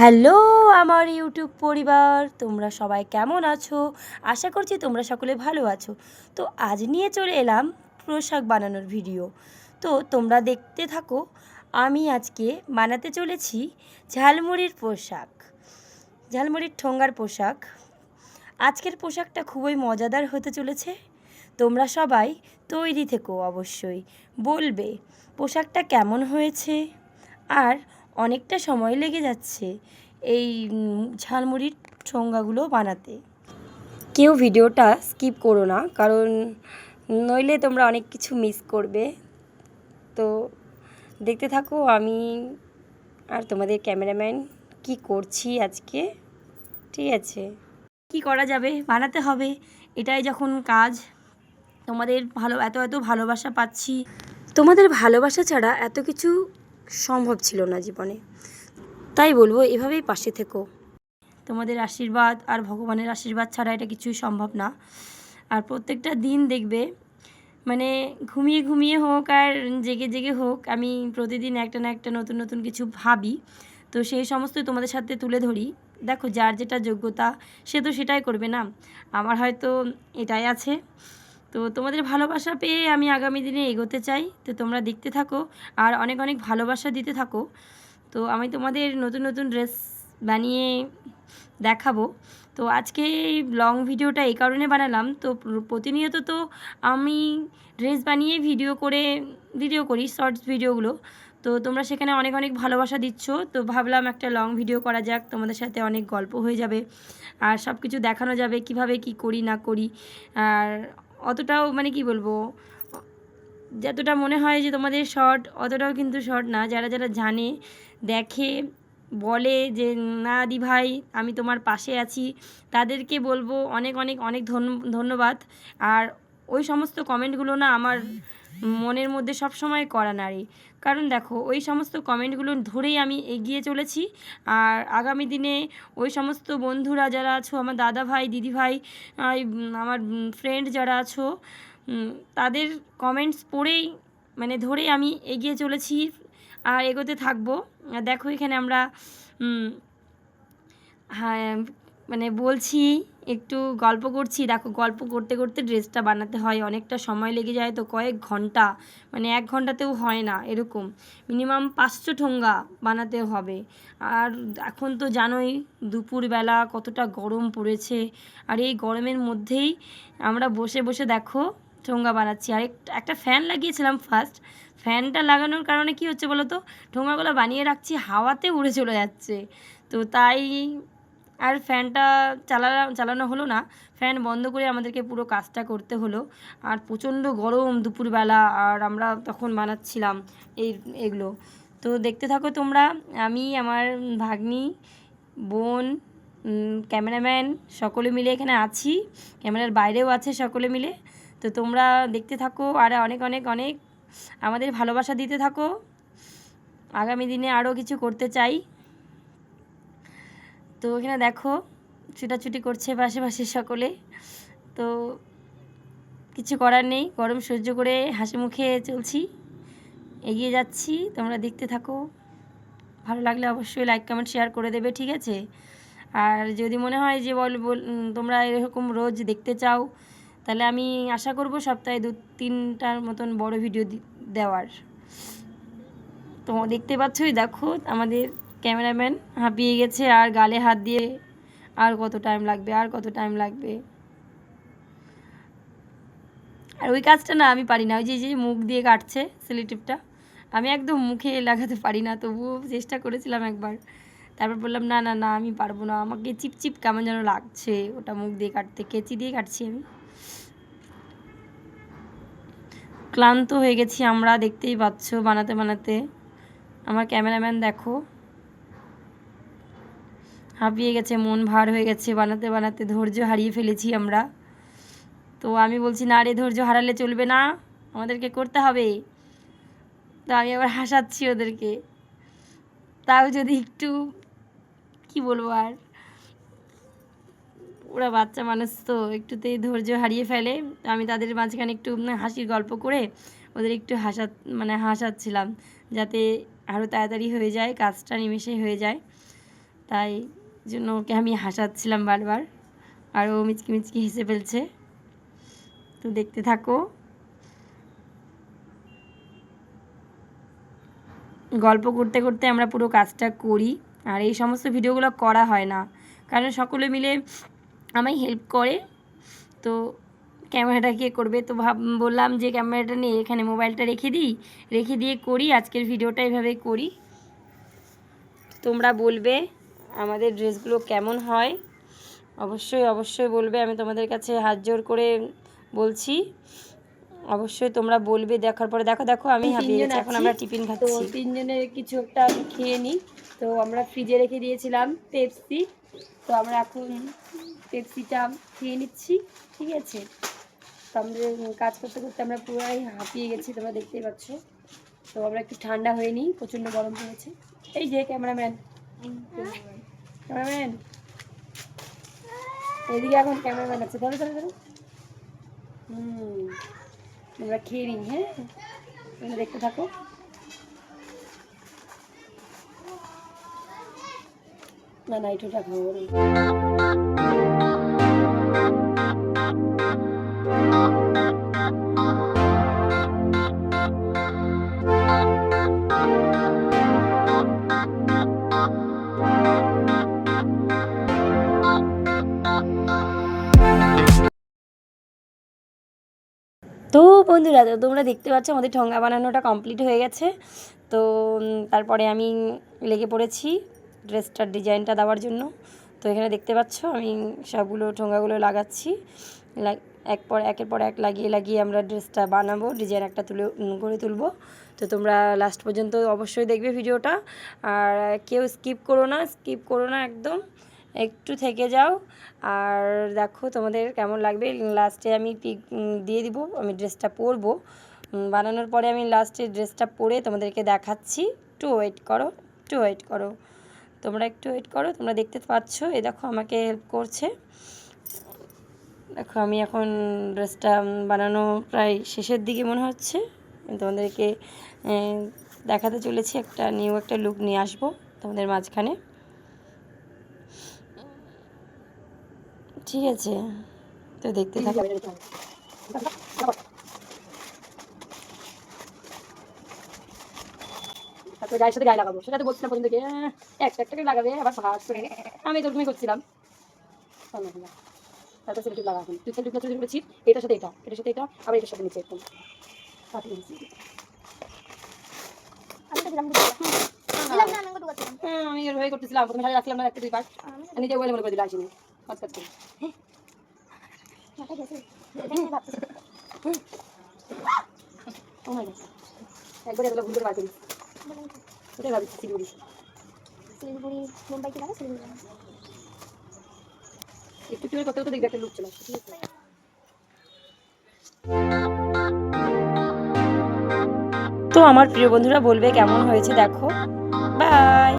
Hello, আমার YouTube পরিবার। তোমরা সবাই কেমন আছো? আশা করছি তোমরা সকলে ভালো আছো। তো আজ নিয়ে চলে এলাম পোশাক বানানোর ভিডিও। তো তোমরা দেখতে থাকো, আমি আজকে বানাতে চলেছি ঝালমুড়ির পোশাক। ঝালমুড়ির ঠোঙ্গার পোশাক। আজকের পোশাকটা খুবই মজাদার হতে চলেছে। তোমরা সবাই তৈরি থেকো অবশ্যই। বলবে, পোশাকটা কেমন হয়েছে? আর অনেকটা সময় লেগে যাচ্ছে এই ঝালমুড়ির ঠোঙ্গাগুলো বানাতে। কেউ ভিডিওটা স্কিপ করো না, কারণ নইলে তোমরা অনেক কিছু মিস করবে। তো দেখতে থাকো, আমি আর তোমাদের ক্যামেরাম্যান কি করছি আজকে? ঠিক আছে। কি করা যাবে? বানাতে হবে। এটাই যখন কাজ। তোমাদের ভালো, এত এত ভালোবাসা পাচ্ছি। তোমাদের ভালোবাসা ছাড়া এত কিছু সম্ভব ছিল না জীবনে। তাই বলব, এভাবেই পাশে থেকো। তোমাদের আশীর্বাদ আর ভগবানের আশীর্বাদ ছাড়া এটা কিছুই সম্ভব না। আর প্রত্যেকটা দিন দেখবে মানে ঘুমিয়ে ঘুমিয়ে হোক আর জেগে জেগে হোক, আমি প্রতিদিন একটা না একটা নতুন নতুন কিছু ভাবি। তো সেই সমস্ত তোমাদের সাথে তুলে ধরি। দেখো, যার যেটা যোগ্যতা, সে তো সেটাই করবে না। আমার হয়তো এটাই আছে। তো তোমাদের ভালোবাসা পেয়ে আমি আগামী দিনে এগোতে চাই। তো তোমরা দেখতে থাকো আর অনেক অনেক ভালোবাসা দিতে থাকো। তো আমি তোমাদের নতুন নতুন ড্রেস বানিয়ে দেখাবো। তো আজকে এই লং ভিডিওটা এই কারণে বানালাম। তো প্রতিনিয়ত তো আমি ড্রেস বানিয়ে ভিডিও করে, ভিডিও করি শর্টস ভিডিওগুলো। তো তোমরা সেখানে অনেক অনেক ভালোবাসা দিচ্ছ। তো ভাবলাম একটা লং ভিডিও করা যাক। তোমাদের সাথে অনেক গল্প হয়ে যাবে। আর সব কিছু দেখানো যাবে কীভাবে কি করি না করি। আর অতটাও মানে কি বলব, যতটা মনে হয় যে তোমাদের শর্ট অতটাও কিন্তু শর্ট না। যারা যারা জানে, দেখে, বলে যে, না দি ভাই, আমি তোমার পাশে আছি। তাদেরকে বলব অনেক অনেক অনেক ধন্য- ধন্যবাদ। আর ওই সমস্ত কমেন্টগুলো না আমার মনের মধ্যে সব সময় করা নারী কারণ দেখো, ওই সমস্ত কমেন্টগুলো ধরেই আমি এগিয়ে চলেছি। আর আগামী দিনে ওই সমস্ত বন্ধুরা যারা আছো, আমার দাদা ভাই, দিদি ভাই আমার ফ্রেন্ড যারা আছো তাদের কমেন্টস পড়েই মানে ধরেই আমি এগিয়ে চলেছি আর এগোতে থাকব। দেখো এখানে আমরা হ্যাঁ মানে বলছি একটু গল্প করছি। দেখো, গল্প করতে করতে ড্রেসটা বানাতে হয়, অনেকটা সময় লেগে যায় তো কয়েক ঘণ্টা। মানে এক ঘন্টাতেও হয় না, এরকম। মিনিমাম পাঁচশো ঠোঙ্গা বানাতে হবে। আর এখন তো জানোই, দুপুরবেলা কতটা গরম পড়েছে। আর এই গরমের মধ্যেই আমরা বসে বসে দেখো, ঠোঙ্গা বানাচ্ছি। আর একটা ফ্যান লাগিয়েছিলাম ফার্স্ট ফ্যানটা লাগানোর কারণে কি হচ্ছে বলো তো? ঠোঙ্গাগুলো বানিয়ে রাখছি, হাওয়াতে উড়ে চলে যাচ্ছে। তো তাই আর ফ্যানটা চালানো চালানো হলো না। ফ্যান বন্ধ করে আমাদেরকে পুরো কাজটা করতে হলো। আর প্রচণ্ড গরম দুপুরবেলা, আর আমরা তখন বানাচ্ছিলাম এই, এগুলো। তো দেখতে থাকো তোমরা, আমি, আমার ভাগ্নি, বোন ক্যামেরাম্যান, সকলে মিলে এখানে আছি। ক্যামেরার বাইরেও আছে সকলে মিলে। তো তোমরা দেখতে থাকো, আর অনেক অনেক অনেক আমাদের ভালোবাসা দিতে থাকো। আগামী দিনে আরও কিছু করতে চাই। তো এখানে দেখো, ছুটাছুটি করছে পাশে পাশে সকলে। তো কিছু করার নেই, গরম সহ্য করে হাসি মুখে চলছি। এগিয়ে যাচ্ছি, তোমরা দেখতে থাকো। ভালো লাগলে অবশ্যই লাইক কমেন্ট শেয়ার করে দেবে, ঠিক আছে? আর যদি মনে হয় যে বল- তোমরা এরকম রোজ দেখতে চাও, তাহলে আমি আশা করব সপ্তাহে দু, তিনটার মতন বড় ভিডিও দেওয়ার। তো দেখতে পাচ্ছই, দেখো আমাদের ক্যামেরাম্যান হাঁপিয়ে গেছে আর গালে হাত দিয়ে আর কত টাইম লাগবে, আর কত টাইম লাগবে। আর ওই কাজটা না আমি পারি না, ওই যে যে মুখ দিয়ে কাটছে সিলিটিপটা আমি একদম মুখে লাগাতে পারি না, তবুও চেষ্টা করেছিলাম একবার। তারপর বললাম, না না না, আমি পারব না, আমাকে চিপচিপ কেমন যেন লাগছে ওটা মুখ দিয়ে কাটতে, কেচি দিয়ে কাটছি আমি। ক্লান্ত হয়ে গেছি আমরা, দেখতেই পাচ্ছ, বানাতে বানাতে। আমার ক্যামেরাম্যান দেখো। হাঁপিয়ে গেছে, মন ভার হয়ে গেছে, বানাতে বানাতে ধৈর্য হারিয়ে ফেলেছি আমরা। তো আমি বলছি, না রে, ধৈর্য হারালে চলবে না, আমাদেরকে করতে হবে। তো আমি আবার হাসাচ্ছি ওদেরকে। তাও যদি একটু, কি বলব আর? ওরা বাচ্চা মানুষ তো, একটুতেই ধৈর্য হারিয়ে ফেলে। আমি তাদের মাঝখানে একটু হাসির গল্প করে ওদের একটু হাসা মানে হাসাচ্ছিলাম, যাতে আরও তাড়াতাড়ি হয়ে যায়, কাজটা নিমেষে হয়ে যায়। তাই জন্য ওকে আমি হাসাচ্ছিলাম বারবার। আর ও মিচকি মিচকি হেসে ফেলছে। তো দেখতে থাকো। গল্প করতে করতে আমরা পুরো কাজটা করি। আর এই সমস্ত ভিডিওগুলো করা হয় না। কারণ সকলে মিলে আমায় হেল্প করে। তো ক্যামেরাটা কে করবে? তো ভাব, বললাম যে ক্যামেরাটা নিয়ে এখানে মোবাইলটা রেখে দিই। রেখে দিয়ে করি। আজকের ভিডিওটা এভাবে করি। তোমরা বলবে আমাদের ড্রেসগুলো কেমন হয় অবশ্যই অবশ্যই বলবে আমি তোমাদের কাছে হাত জোর করে বলছি। অবশ্যই তোমরা বলবে দেখার পরে দেখো দেখো আমি এখন আমরা টিফিন খাচ্ছি। তো তিনজনের কিছু একটা আমি খেয়ে নিই। তো আমরা ফ্রিজে রেখে দিয়েছিলাম পেপসি। তো আমরা এখন পেপসিটা খেয়ে নিচ্ছি ঠিক আছে? তো আমাদের কাজ করতে করতে আমরা পুরাই হাঁপিয়ে গেছি তোমরা দেখতেই পাচ্ছ। তো আমরা একটু ঠান্ডা হয়ে নিই প্রচণ্ড গরম পড়েছে। এই যে ক্যামেরাম্যান। ক্যামেরাম্যান এদিকে এখন ক্যামেরাম্যান আছে ধরো ধরো ধরো হুম আমরা খেয়ে নিই হ্যাঁ তোমরা দেখতে থাকো না না এটুটা খাব তো বন্ধুরা, তো তোমরা দেখতে পাচ্ছ আমাদের ঠোঙ্গা বানানোটা কমপ্লিট হয়ে গেছে। তো তারপরে আমি লেগে পড়েছি ড্রেসটার ডিজাইনটা দেওয়ার জন্য। তো এখানে দেখতে পাচ্ছ আমি সবগুলো ঠোঙ্গাগুলো লাগাচ্ছি। লাগ- এক পর, একের পর এক লাগিয়ে লাগিয়ে আমরা ড্রেসটা বানাবো, ডিজাইন একটা তুলে করে তুলবো। তো তোমরা লাস্ট পর্যন্ত অবশ্যই দেখবে ভিডিওটা। আর কেউ স্কিপ করো না স্কিপ করো না একদম। একটু থেকে যাও। আর দেখো তোমাদের কেমন লাগবে? লাস্টে আমি পিক দিয়ে দিব, আমি ড্রেসটা পরবো। বানানোর পরে আমি লাস্টে ড্রেসটা পরে তোমাদেরকে দেখাচ্ছি। একটু ওয়েট করো, একটু ওয়েট করো। তোমরা একটু ওয়েট করো, তোমরা দেখতে পাচ্ছ, এ দেখো আমাকে হেল্প করছে। দেখো আমি এখন ড্রেসটা বানানো প্রায় শেষের দিকে মনে হচ্ছে। তোমাদেরকে দেখাতে চলেছি একটা নিউ একটা লুক নিয়ে আসব তোমাদের মাঝখানে। ঠিক আছে। তো দেখতে থাকো। তারপরে গায়ের সাথে গায়ে লাগাবো। সেটা তো বলছিলাম পর্যন্ত গিয়ে একটা একটা লাগাবে আবার ভাগ করে। আমি তো তুমি করছিলাম। তারপর তুই করেছি এটার সাথে এটা এটার সাথে এটা আবার এটার সাথে নিচে একদম পাঠিয়ে দিচ্ছি। আমি এর হয়ে। করতেছিলাম। প্রথমে না একটা দুই পার্ট নিজে বলে মনে করে দিল আসিনি। ও মাই গড একবার এগুলো ভুল করে শিলিগুড়ি। শিলিগুড়ি মুম্বাই থেকে শিলিগুড়ি। একটু একটু করে করতে করতে দেখবে একটা লুক চলে আসছে ঠিক আছে তো আমার প্রিয় বন্ধুরা বলবে কেমন হয়েছে দেখো। বাই!